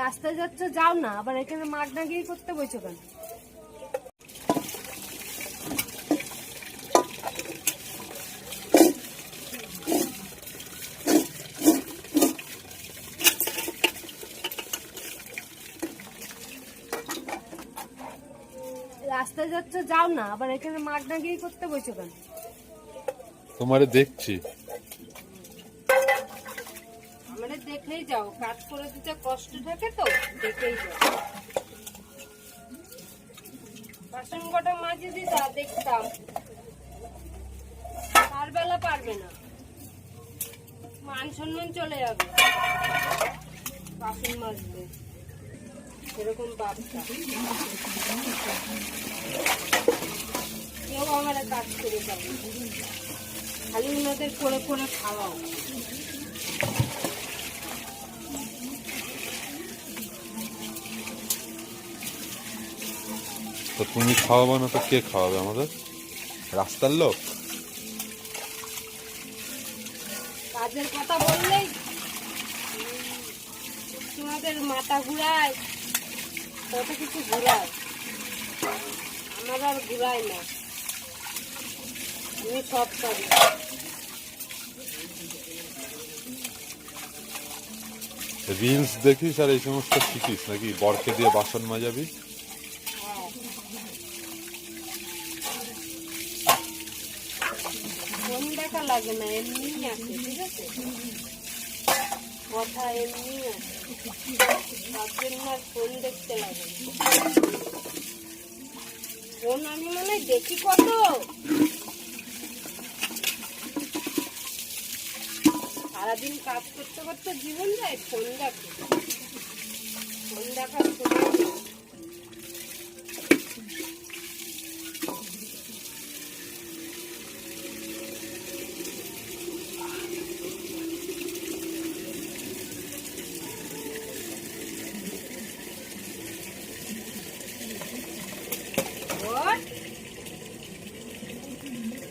রাস্তায় যাচ্ছ, যাও না, আবার এখানে গিয়ে করতে বইছো কেন? রাস্তায় যাচ্ছ, যাও না, আবার এখানে গিয়ে করতে বইছো কেন? তোমারে দেখছি। মানে দেখেই যাও, কাজ করে দিতে কষ্ট থাকে তো, দেখেই যাও। বাসন কটা মাঝে দিতা? দেখতাম। তার বেলা পারবে না। মান সম্মান চলে যাবে। বাসন মাজবে এরকম বাপটা। কেউ আমার কাজ করে যাবে। খালি ওনাদের করে করে খাওয়াও। তো তুমি খাওয়াবো না তো কে খাওয়াবে আমাদের? রাস্তার লোক? কাজের কথা বললেই তোমাদের মাথা ঘুরায় কত কিছু ঘুরায়। আমার আর ঘুরায় না। আমি সব পারি রিলস দেখিস আর এই সমস্ত শিখিস নাকি? বরকে দিয়ে বাসন মাজাবি হ্যাঁ। দেখা লাগে না এমনি আছে, ঠিক আছে? কথা এমনি আছে। তার জন্য আর ফোন দেখতে লাগে। ফোন আমি মনে দেখি কত? সারাদিন কাজ করতে করতে জীবন যায় ফোন দেখে। ফোন দেখার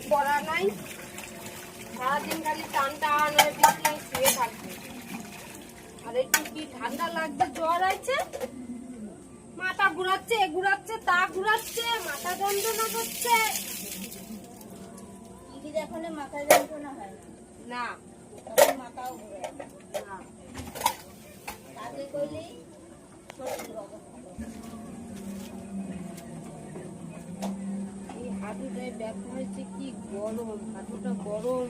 পড়া নাই। সারাদিন খালি টান টান হয়ে বিছনায় শুয়ে থাকবে। আর একটু কি ঠান্ডা লাগছে জ্বর আছে? মাথা ঘুরাচ্ছে এ ঘুরাচ্ছে তা ঘুরাচ্ছে মাথা যন্ত্রণা করছে। টিভি দেখালে মাথায় যন্ত্রণা হয় না? না। তখন মাথাও ঘুরে না। কাজে করলেই শরীর অবস্থা এই হাঁটুটায় ব্যথা হয়েছে কি গরম হাঁটুটা গরম।